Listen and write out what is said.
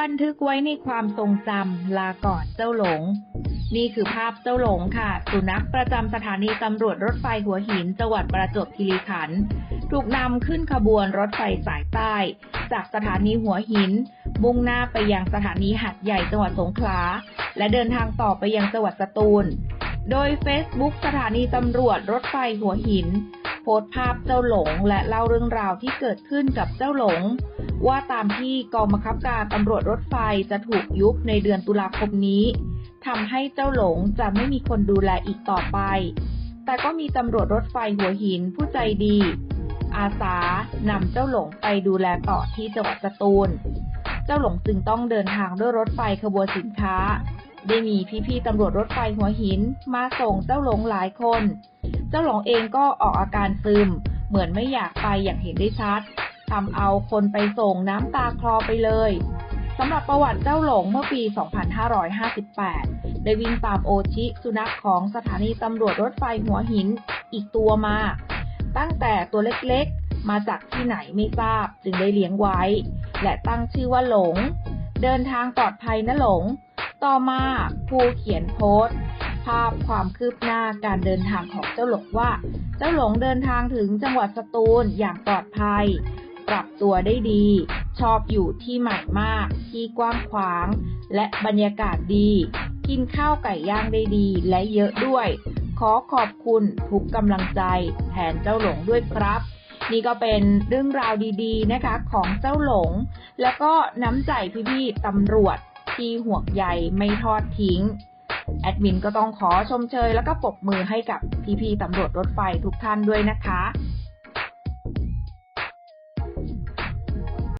บันทึกไว้ในความทรงจำลาก่อนเจ้าหลง นี่คือภาพเจ้าหลงค่ะ สุนัขประจำสถานีตำรวจรถไฟหัวหินจังหวัดประจวบคีรีขันธ์ถูกนำขึ้นขบวนรถไฟสายใต้ จากสถานีหัวหิน มุ่งหน้าไปยังสถานีหัดใหญ่จังหวัดสงขลา และเดินทางต่อไปยังจังหวัดสตูล โดย Facebook สถานีตำรวจรถไฟหัวหิน โพสต์ภาพเจ้าหลง และเล่าเรื่องราวที่เกิดขึ้นกับเจ้าหลง ว่าตามที่กองบังคับการตำรวจรถไฟจะถูกยุบในเดือนตุลาคมนี้ทำให้เจ้าหลงจะไม่มีคนดูแลอีกต่อไป แต่ก็มีตำรวจรถไฟหัวหินผู้ใจดี อาสานำเจ้าหลงไปดูแลต่อที่จังหวัดสตูล เจ้าหลงจึงต้องเดินทางด้วยรถไฟขบวนสินค้า ได้มีพี่ๆตำรวจรถไฟหัวหินมาส่งเจ้าหลงหลายคน เจ้าหลงเองก็ออกอาการซึม เหมือนไม่อยากไปอย่างเห็นได้ชัดทำเอาคนไปส่งน้ำตาคลอไปเลยสำหรับประวัติเจ้าหลงเมื่อปี 2558 ได้วิ่งตามโอชิ สุนัขของสถานีตำรวจรถไฟหัวหินอีกตัวมา ตั้งแต่ตัวเล็กๆ มาจากที่ไหนไม่ทราบจึงได้เลี้ยงไว้ และตั้งชื่อว่าหลง เดินทางปลอดภัยนะหลง ต่อมาผู้เขียนโพสต์าพความคืบหน้าการเดินทางของเจ้าหลงว่า เจ้าหลงเดินทางถึงจังหวัดสตูลอย่างปลอดภัย ปรับตัวได้ดี ชอบอยู่ที่ใหม่มาก ที่กว้างขวาง และบรรยากาศดี กินข้าวไก่ย่างได้ดีและเยอะด้วย ขอขอบคุณทุกกำลังใจแทนเจ้าหลงด้วยครับนี่ก็เป็นเรื่องราวดีๆนะคะของเจ้าหลง แล้วก็น้ำใจพี่ๆตำรวจที่ห่วงใยไม่ทอดทิ้ง แอดมินก็ต้องขอชมเชยแล้วก็ปรบมือให้กับพี่ๆตำรวจรถไฟทุกท่านด้วยนะคะ